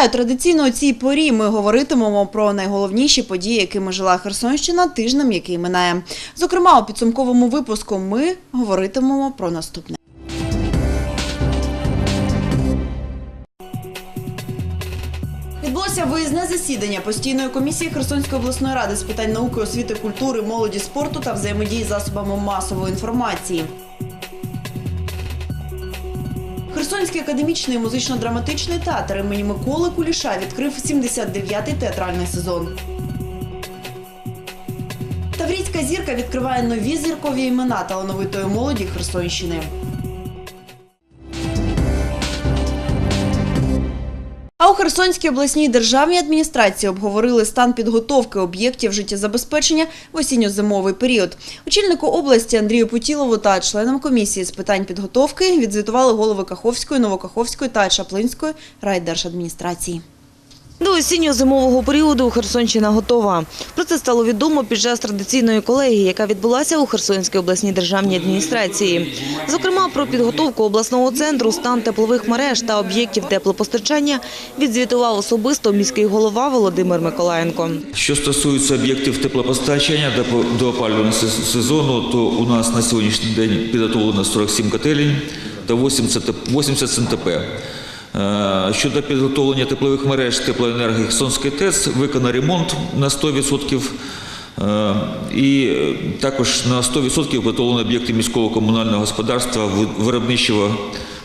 Нагадаю, традиційно у цій порі ми говоритимемо про найголовніші події, якими жила Херсонщина тижнем, який минає. Зокрема, у підсумковому випуску ми говоритимемо про наступне. Відбулося виїзне засідання постійної комісії Херсонської обласної ради з питань науки, освіти, культури, молоді, спорту та взаємодії з засобами масової інформації. Херсонський академічний музично-драматичний театр імені Миколи Куліша відкрив 79-й театральний сезон. Таврійська зірка відкриває нові зіркові імена талановитої молоді Херсонщини. Херсонській обласній державній адміністрації обговорили стан підготовки об'єктів життєзабезпечення в осінньо-зимовий період. Очільнику області Андрію Путілову та членам комісії з питань підготовки відзвітували голови Каховської, Новокаховської та Чаплинської райдержадміністрації. До осінньо-зимового періоду Херсонщина готова. Про це стало відомо під час традиційної колегії, яка відбулася у Херсонській обласній державній адміністрації. Зокрема, про підготовку обласного центру, стан теплових мереж та об'єктів теплопостачання відзвітував особисто міський голова Володимир Миколаєнко. Що стосується об'єктів теплопостачання до- опалювального сезону, то у нас на сьогоднішній день підготовлено 47 котелень та 80 ТП 80 СНТП. Е, Щодо підготовлення теплових мереж теплоенергії Сонський ТЕЦ, виконано ремонт на 100%. Е, І е, також на 100% підготовлені об'єкти міського комунального господарства ви- виробничого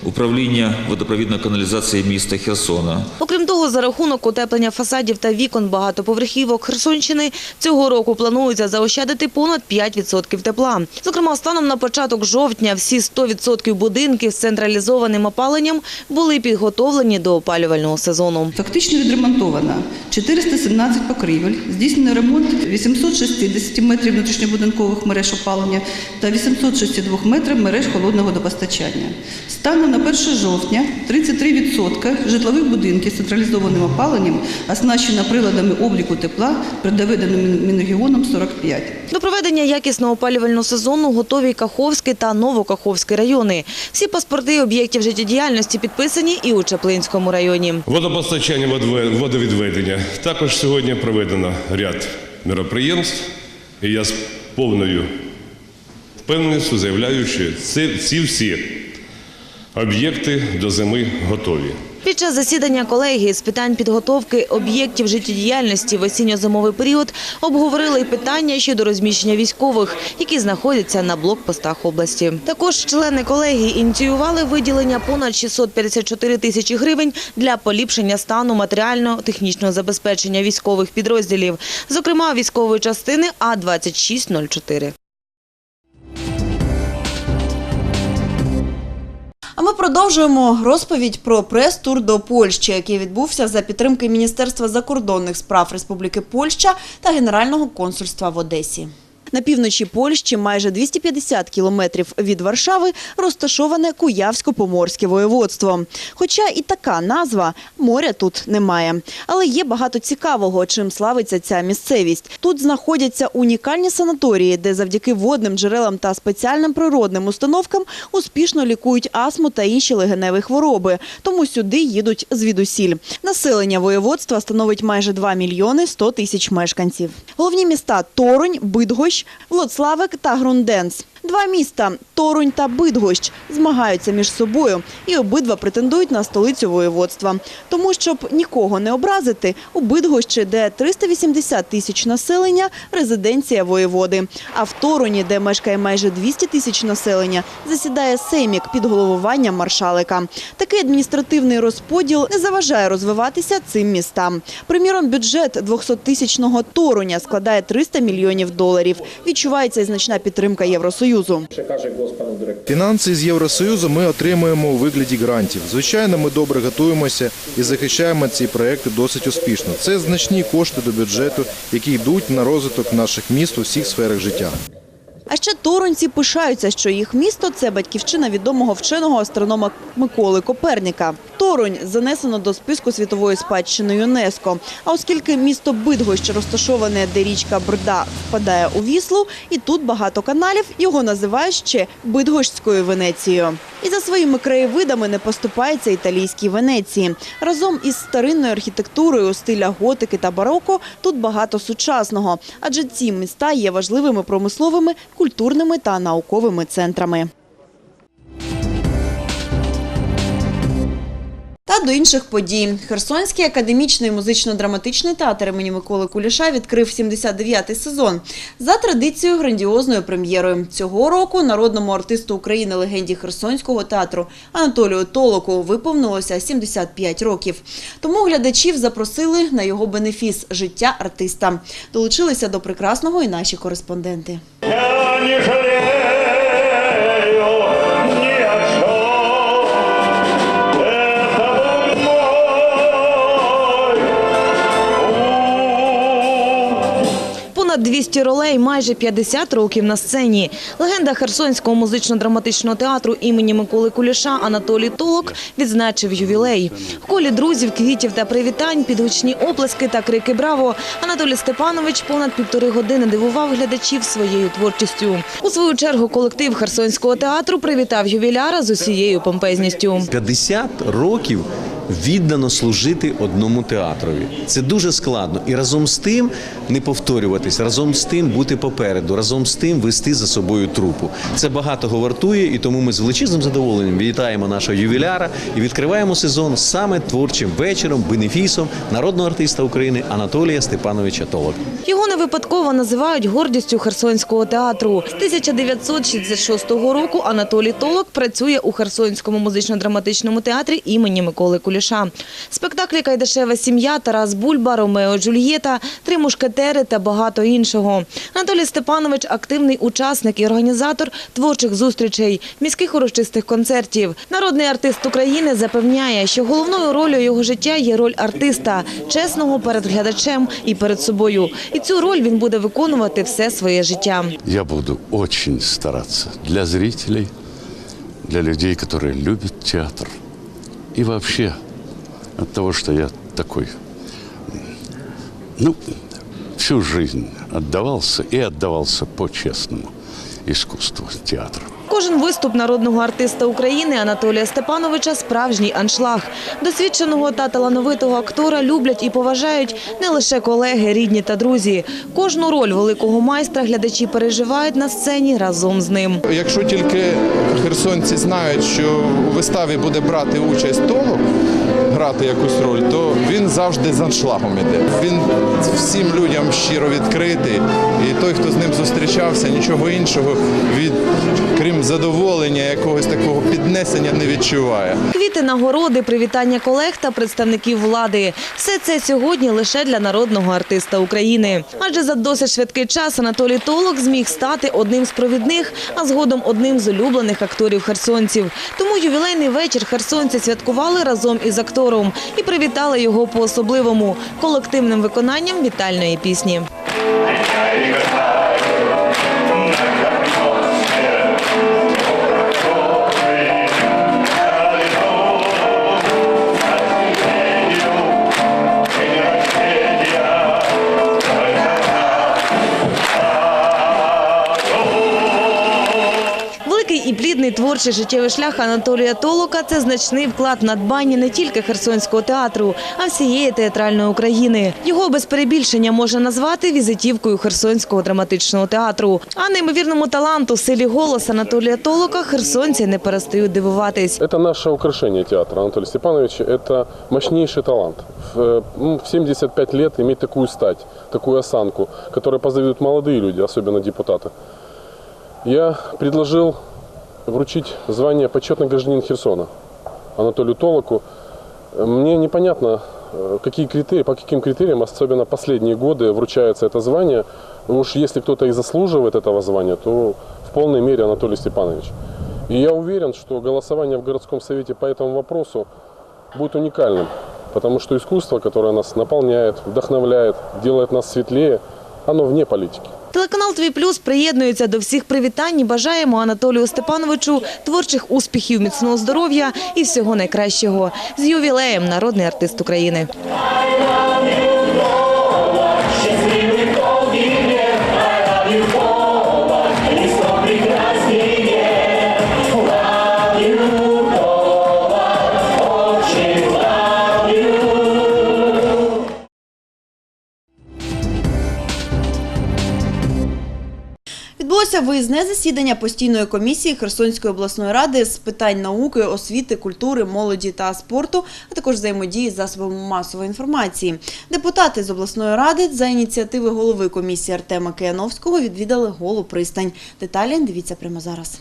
управління водопровідної каналізації міста Херсона. Окрім того, за рахунок утеплення фасадів та вікон багатоповерхівок Херсонщини цього року планується заощадити понад 5% тепла. Зокрема, станом на початок жовтня всі 100% будинків з централізованим опаленням були підготовлені до опалювального сезону. Фактично відремонтовано 417 покрівель, здійснено ремонт 860 метрів внутрішньобудинкових мереж опалення та 862 метрів мереж холодного водопостачання. Станом на 1 жовтня 33% житлових будинків з централізованим опаленням оснащено приладами обліку тепла, при доведеному Мінрегіоном 45. До проведення якісного опалювального сезону готові Каховський та Новокаховський райони. Всі паспорти об'єктів життєдіяльності підписані і у Чаплинському районі. Водопостачання, водовідведення. Також сьогодні проведено ряд мероприємств, і я з повною впевненістю заявляю, що ці, ці всі об'єкти до зими готові. Під час засідання колегії з питань підготовки об'єктів життєдіяльності в осінньо-зимовий період обговорили й питання щодо розміщення військових, які знаходяться на блокпостах області. Також члени колегії ініціювали виділення понад 654 тисячі гривень для поліпшення стану матеріально-технічного забезпечення військових підрозділів, зокрема військової частини А-2604. А ми продовжуємо розповідь про прес-тур до Польщі, який відбувся за підтримки Міністерства закордонних справ Республіки Польща та Генерального консульства в Одесі. На півночі Польщі, майже 250 кілометрів від Варшави, розташоване Куявсько-Поморське воєводство. Хоча і така назва моря тут немає. Але є багато цікавого, чим славиться ця місцевість. Тут знаходяться унікальні санаторії, де завдяки водним джерелам та спеціальним природним установкам успішно лікують астму та інші легеневі хвороби. Тому сюди їдуть звідусіль. Населення воєводства становить майже 2 мільйони 100 тисяч мешканців. Головні міста Торонь, Бидгощ, Влоцлавик та Грунденс. Два міста Торонь та Бидгощ змагаються між собою і обидва претендують на столицю воєводства. Тому, щоб нікого не образити, у Бидгощі, де 380 тисяч населення, резиденція воєводи. А в Тороні, де мешкає майже 200 тисяч населення, засідає сеймік під головуванням маршалика. Такий адміністративний розподіл не заважає розвиватися цим містам. Приміром, бюджет 200-тисячного Торуня складає 300 мільйонів доларів. Відчувається і значна підтримка Євросоюзу. Фінанси з Євросоюзу ми отримуємо у вигляді грантів. Звичайно, ми добре готуємося і захищаємо ці проекти досить успішно. Це значні кошти до бюджету, які йдуть на розвиток наших міст у всіх сферах життя. А ще торонці пишаються, що їх місто це батьківщина відомого вченого астронома Миколи Коперніка. Торонь занесено до списку світової спадщини ЮНЕСКо. А оскільки місто Бидгощ розташоване, де річка Брда впадає у Віслу, і тут багато каналів, його називають ще Бидгощською Венецією. І за своїми краєвидами не поступається італійській Венеції. Разом із старинною архітектурою стиля готики та бароко тут багато сучасного, адже ці міста є важливими промисловими, культурними та науковими центрами. Та до інших подій. Херсонський академічний музично-драматичний театр імені Миколи Куліша відкрив 79-й сезон за традицією грандіозною прем'єрою. Цього року народному артисту України легенді Херсонського театру Анатолію Толоку виповнилося 75 років. Тому глядачів запросили на його бенефіс життя артиста. Долучилися до прекрасного і наші кореспонденти. Я не жалею Понад 200 ролей, майже 50 років на сцені. Легенда Херсонського музично-драматичного театру імені Миколи Куліша Анатолій Толок відзначив ювілей. В колі друзів, квітів та привітань, підгучні оплески та крики «Браво!» Анатолій Степанович понад півтори години дивував глядачів своєю творчістю. У свою чергу колектив Херсонського театру привітав ювіляра з усією помпезністю. 50 років віддано служити одному театрові. Це дуже складно. І разом з тим не повторюватись, разом з тим бути попереду, разом з тим вести за собою трупу. Це багатого вартує, і тому ми з величезним задоволенням вітаємо нашого ювіляра і відкриваємо сезон саме творчим вечором, бенефісом народного артиста України Анатолія Степановича Толока. Його не випадково називають гордістю Херсонського театру. З 1966 року Анатолій Толок працює у Херсонському музично-драматичному театрі імені Миколи Куліша. Спектаклі «Кайдашева сім'я», Тарас Бульба, Ромео Джульєта, Три мушкетери та багато іншого. Анатолій Степанович – активний учасник і організатор творчих зустрічей, міських урочистих концертів. Народний артист України запевняє, що головною ролью його життя є роль артиста, чесного перед глядачем і перед собою. І цю роль він буде виконувати все своє життя. Я буду очень стараться для зрителей, для людей, которые любят театр. И вообще от того, что я такой, ну, всю жизнь отдавался и отдавался по-честному искусству театра. Кожен виступ народного артиста України Анатолія Степановича – справжній аншлаг. Досвідченого та талановитого актора люблять і поважають не лише колеги, рідні та друзі. Кожну роль великого майстра глядачі переживають на сцені разом з ним. Якщо тільки херсонці знають, що у виставі буде брати участь толок, грати якусь роль, то він завжди з аншлагом іде. Він всім людям щиро відкритий, і той, хто з ним зустрічався, нічого іншого від крім задоволення, якогось такого піднесення не відчуває. Квіти, нагороди, привітання колег та представників влади – все це сьогодні лише для народного артиста України. Адже за досить швидкий час Анатолій Толок зміг стати одним з провідних, а згодом одним з улюблених акторів херсонців. Тому ювілейний вечір херсонці святкували разом із актором і привітали його по-особливому – колективним виконанням вітальної пісні. і плідний творчий життєвий шлях Анатолія Толока – це значний вклад в надбання не тільки Херсонського театру, а всієї театральної України. Його без перебільшення можна назвати візитівкою Херсонського драматичного театру. А неймовірному таланту, силі голосу Анатолія Толока херсонці не перестають дивуватись. Это наше украшение театра, Анатолий Степанович. Это мощнейший талант. В, э, ну, в 75 лет иметь такую стать, такую осанку, которой позавидуют молодые люди, особенно депутаты. Я предложил вручить звание почетный гражданин Херсона Анатолию Толоку. Мне непонятно, э, какие критерии, по каким критериям, особенно последние годы, вручается это звание. Но уж если кто-то и заслуживает этого звания, то в полной мере Анатолий Степанович. И я уверен, что голосование в городском совете по этому вопросу будет уникальным, потому что искусство, которое нас наполняет, вдохновляет, делает нас светлее, оно вне политики. Телеканал «Твій плюс» приєднується до всіх привітань бажаємо Анатолію Степановичу творчих успіхів, міцного здоров'я і всього найкращого. З ювілеєм народний артист України. Виїзне засідання постійної комісії Херсонської обласної ради з питань науки, освіти, культури, молоді та спорту, а також взаємодії з засобами масової інформації. Депутати з обласної ради за ініціативи голови комісії Артема Кияновського відвідали голу пристань. Деталі дивіться прямо зараз.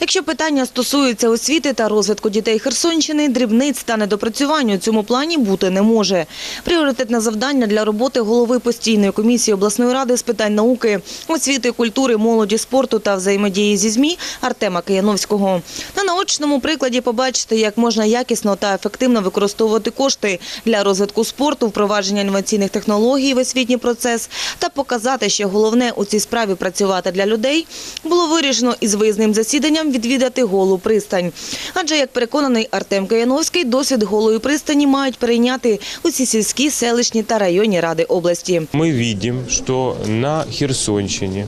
Якщо питання стосуються освіти та розвитку дітей Херсонщини, дрібниць та недопрацювань у цьому плані бути не може. Пріоритетне завдання для роботи голови постійної комісії обласної ради з питань науки, освіти, культури, молоді, спорту та взаємодії зі ЗМІ Артема Кияновського. На наочному прикладі побачите, як можна якісно та ефективно використовувати кошти для розвитку спорту, впровадження інноваційних технологій в освітній процес та показати, що головне у цій справі працювати для людей, було вирішено із виїзним засіданням відвідати голу пристань. Адже, як переконаний Артем Каяновський, досвід голої пристані мають перейняти усі сільські, селищні та районні ради області. Мы видим, что на Херсонщине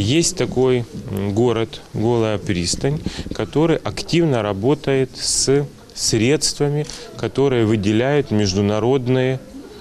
есть такой м, город, Голая пристань, который активно работает с средствами, которые выделяют международные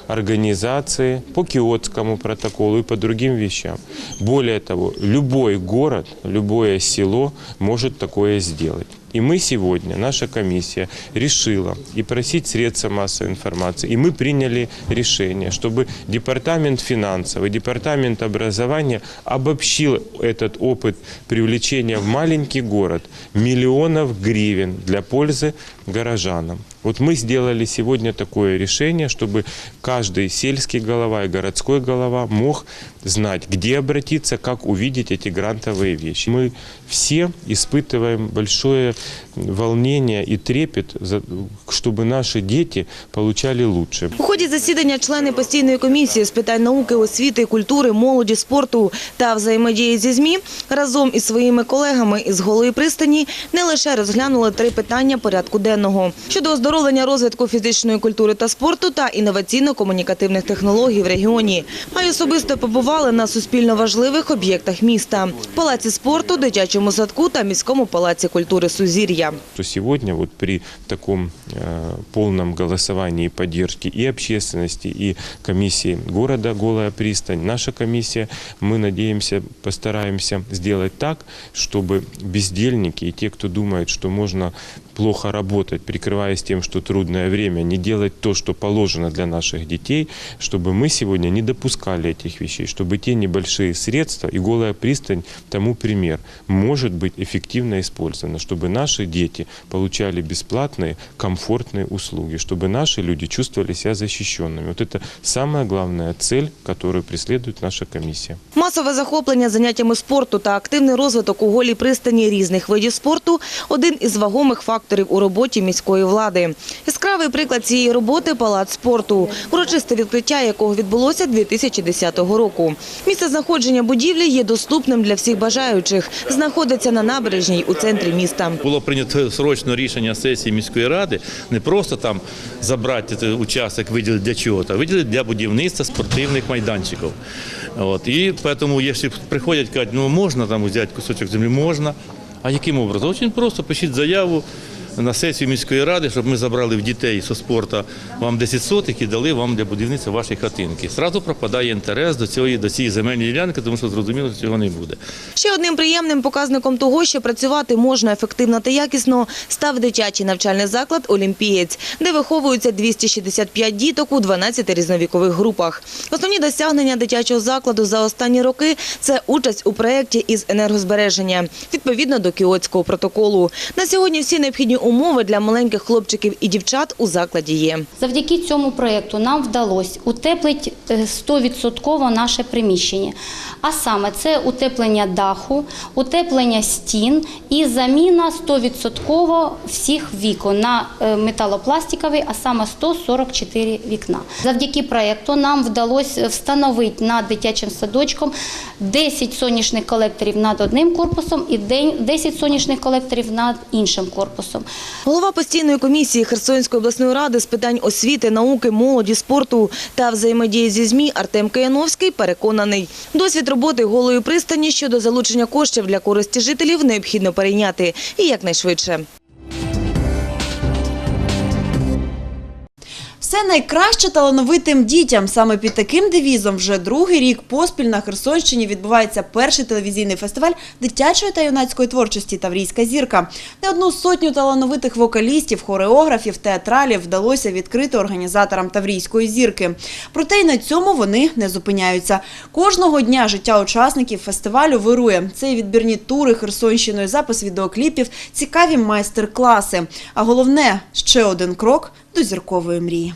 организации по Киотскому протоколу и по другим вещам. Более того, любой город, любое село может такое сделать. И мы сегодня, наша комиссия, решила и просить средства массовой информации, и мы приняли решение, чтобы Департамент финансов и Департамент образования обобщил этот опыт привлечения в маленький город миллионов гривен для пользы горожанам. Вот мы сделали сегодня такое решение, чтобы каждый сельский голова и городской голова мог знать, где обратиться, как увидеть эти грантовые вещи. Мы все испытываем большое волнение и трепет, за- чтобы наши дети получали лучше. У ході засідання члени постійної комісії з питань науки, освіти, культури, молоді, спорту та взаємодії зі ЗМІ разом із своїми колегами із голої пристані не лише розглянули три питання порядку денного щодо оздоровлення розвитку фізичної культури та спорту та інноваційно-комунікативних технологій в регіоні, а й особисто побували на суспільно важливих об'єктах міста – палаці спорту, дитячому садку та міському палаці культури Сузір'я. что сегодня вот при таком э, полном голосовании и поддержке и общественности, и комиссии города Голая пристань, наша комиссия, мы надеемся, постараемся сделать так, чтобы бездельники и те, кто думает, что можно плохо работать, прикрываясь тем, что трудное время, не делать то, что положено для наших детей, чтобы мы сегодня не допускали этих вещей, чтобы те небольшие средства, и голая пристань тому пример, может быть эффективно использована, чтобы наши дети получали бесплатные, комфортные услуги, чтобы наши люди чувствовали себя защищенными. Вот это самая главная цель, которую преследует наша комиссия. Масове захоплення заняттями спорту та активний розвиток у голій пристані різних видів спорту – один із вагомих факторів у роботі міської влади. Яскравий приклад цієї роботи – палац спорту, урочисте відкриття якого відбулося 2010 року. Місце знаходження будівлі є доступним для всіх бажаючих. Знаходиться на набережній у центрі міста. Було прийнято срочно рішення сесії міської ради не просто там забрати цей участок, виділити для чого-то, а виділити для будівництва спортивних майданчиків. От. І тому, якщо приходять кажуть, ну можна там взяти кусочок землі, можна. А яким образом? Дуже просто пишіть заяву на сесію міської ради, щоб ми забрали в дітей зі спорту вам 10 сотих і дали вам для будівництва вашої хатинки. Зразу пропадає інтерес до цієї, до цієї земельної ділянки, тому що зрозуміло, що цього не буде. Ще одним приємним показником того, що працювати можна ефективно та якісно, став дитячий навчальний заклад «Олімпієць», де виховуються 265 діток у 12 різновікових групах. Основні досягнення дитячого закладу за останні роки – це участь у проєкті із енергозбереження, відповідно до Кіотського протоколу. На сьогодні всі необхідні умови для маленьких хлопчиків і дівчат у закладі є. Завдяки цьому проєкту нам вдалося утеплити е, 100% наше приміщення. А саме це утеплення даху, утеплення стін і заміна 100% всіх вікон на е, металопластикові, а саме 144 вікна. Завдяки проєкту нам вдалося встановити над дитячим садочком 10 сонячних колекторів над одним корпусом і день- 10 сонячних колекторів над іншим корпусом. Голова постійної комісії Херсонської обласної ради з питань освіти, науки, молоді, спорту та взаємодії зі ЗМІ Артем Каяновський переконаний. Досвід роботи голої пристані щодо залучення коштів для користі жителів необхідно перейняти і якнайшвидше. Все найкраще талановитим дітям. Саме під таким девізом вже другий рік поспіль на Херсонщині відбувається перший телевізійний фестиваль дитячої та юнацької творчості Таврійська зірка. Не одну сотню талановитих вокалістів, хореографів, театралів вдалося відкрити організаторам Таврійської зірки. Проте й на цьому вони не зупиняються. Кожного дня життя учасників фестивалю вирує. Це і відбірні тури Херсонщиною, запис відеокліпів, цікаві майстер-класи. А головне ще один крок до зіркової мрії.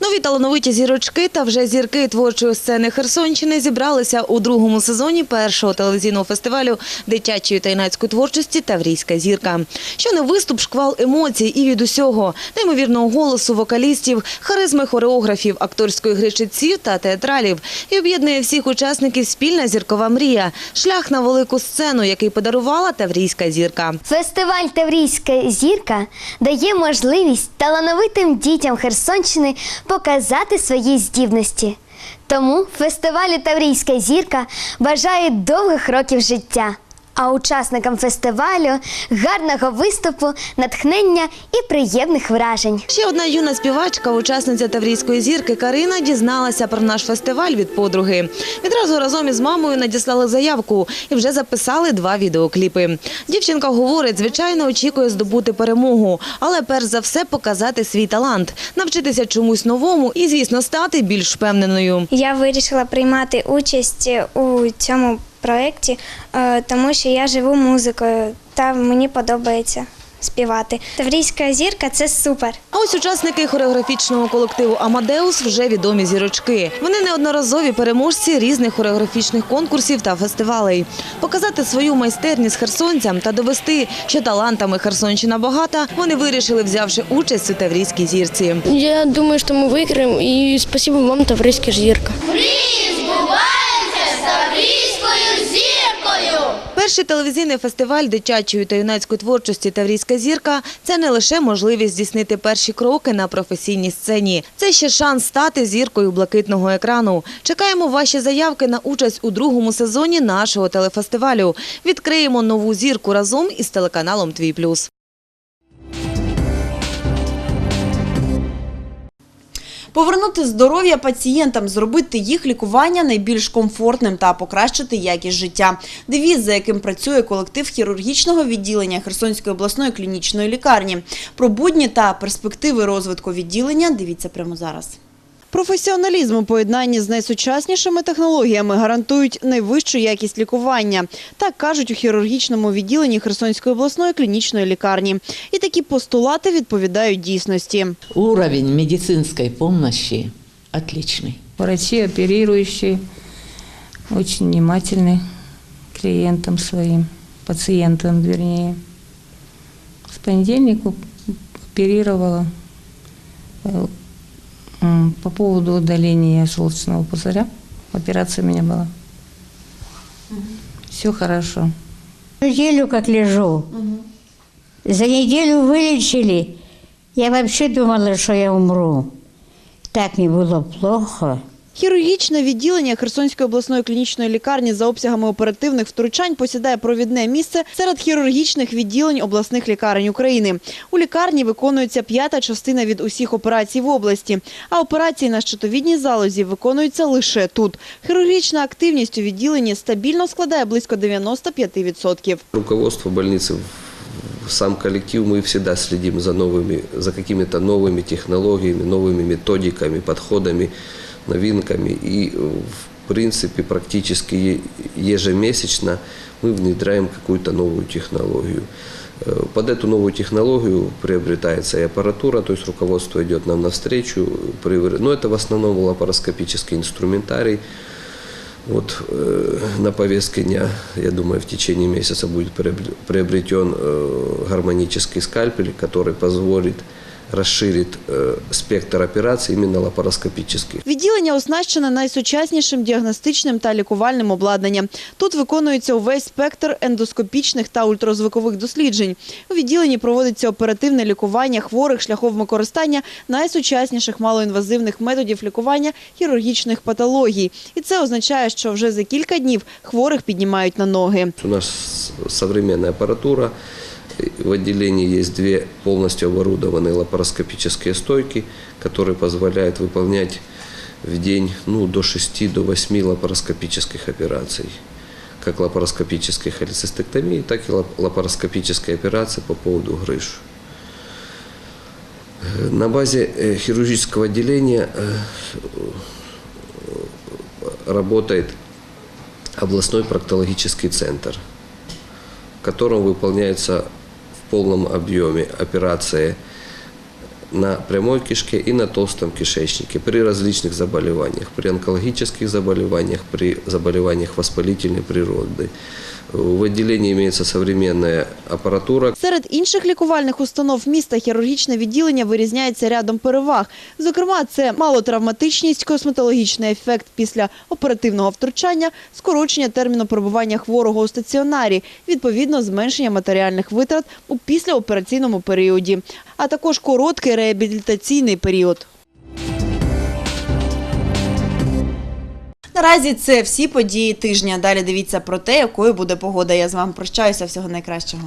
Нові талановиті зірочки та вже зірки творчої сцени Херсонщини зібралися у другому сезоні першого телевізійного фестивалю дитячої та юнацької творчості Таврійська зірка. Що не виступ, шквал емоцій і від усього неймовірного голосу вокалістів, харизми хореографів, акторської гри читців та театралів. І об'єднує всіх учасників спільна зіркова мрія шлях на велику сцену, який подарувала Таврійська зірка. Фестиваль Таврійська зірка дає можливість талановитим дітям Херсонщини показати свої здібності. Тому фестивалю Таврійська зірка бажає довгих років життя, а учасникам фестивалю гарного виступу, натхнення і приємних вражень. Ще одна юна співачка, учасниця Таврійської зірки Карина, дізналася про наш фестиваль від подруги. Відразу разом із мамою надіслали заявку і вже записали два відеокліпи. Дівчинка говорить, звичайно, очікує здобути перемогу, але перш за все показати свій талант, навчитися чомусь новому і, звісно, стати більш впевненою. Я вирішила приймати участь у цьому проєкті, е, тому що я живу музикою та мені подобається співати. Таврійська зірка це супер. А ось учасники хореографічного колективу Амадеус вже відомі зірочки. Вони неодноразові переможці різних хореографічних конкурсів та фестивалей. Показати свою майстерність херсонцям та довести, що талантами Херсонщина багата, вони вирішили, взявши участь у Таврійській зірці. Я думаю, что мы выиграем, и спасибо вам, Таврийская зирка. Перший телевізійний фестиваль дитячої та юнацької творчості Таврійська зірка це не лише можливість здійснити перші кроки на професійній сцені. Це ще шанс стати зіркою блакитного екрану. Чекаємо ваші заявки на участь у другому сезоні нашого телефестивалю. Відкриємо нову зірку разом із телеканалом Твій Плюс. Повернути здоров'я пацієнтам, зробити їх лікування найбільш комфортним та покращити якість життя. Девіз, за яким працює колектив хірургічного відділення Херсонської обласної клінічної лікарні. Про будні та перспективи розвитку відділення дивіться прямо зараз. Професіоналізм у поєднанні з найсучаснішими технологіями гарантують найвищу якість лікування. Так кажуть у хірургічному відділенні Херсонської обласної клінічної лікарні. І такі постулати відповідають дійсності. Уровень медицинской помощи отличный. Врачи, оперирующие, очень внимательны к клиентам своим, пациентам вернее. С понедельника оперировала э, м, по поводу удаления желчного пузыря. Операция у меня была. Все хорошо. Неделю как лежу. За неделю вылечили. Я вообще думала, что я умру. Так мне было плохо. Хірургічне відділення Херсонської обласної клінічної лікарні за обсягами оперативних втручань посідає провідне місце серед хірургічних відділень обласних лікарень України. У лікарні виконується п'ята частина від усіх операцій в області, а операції на щитовідній залозі виконуються лише тут. Хірургічна активність у відділенні стабільно складає близько 95%. Руководство больницы, сам коллектив, мы всегда следим за новыми, за какими-то новыми технологиями, новыми методиками, подходами, новинками. И, э, в принципе, практически е- ежемесячно мы внедряем какую-то новую технологию. Э, Под эту новую технологию приобретается и аппаратура, то есть руководство идет нам навстречу. При- Но это в основном лапароскопический инструментарий. Вот э, на повестке дня, я думаю, в течение месяца будет приобр- приобретен э, гармонический скальпель, который позволит расширит э, спектр операций именно лапароскопических. Відділення оснащене найсучаснішим діагностичним та лікувальним обладнанням. Тут виконується увесь спектр ендоскопічних та ультразвукових досліджень. У відділенні проводиться оперативне лікування хворих шляхом використання найсучасніших малоінвазивних методів лікування хірургічних патологій. І це означає, що вже за кілька днів хворих піднімають на ноги. У нас современная аппаратура. В отделении есть две полностью оборудованные лапароскопические стойки, которые позволяют выполнять в день ну, до 6 до 8 лапароскопических операций. Как лапароскопической холецистектомии, так и лап- лапароскопической операции по поводу грыж. На базе э, хирургического отделения э, работает областной проктологический центр, в котором выполняются в полном объеме операции на прямой кишке и на толстом кишечнике при различных заболеваниях, при онкологических заболеваниях, при заболеваниях воспалительной природы. В отделении имеется современная аппаратура, Серед інших лікувальних установ міста хірургічне відділення вирізняється рядом переваг. Зокрема, це малотравматичність, косметологічний ефект після оперативного втручання, скорочення терміну перебування хворого у стаціонарі, відповідно зменшення матеріальних витрат у післяопераційному періоді, а також короткий реабілітаційний період. Наразі це всі події тижня. Далі дивіться про те, якою буде погода. Я з вами прощаюся. Всього найкращого.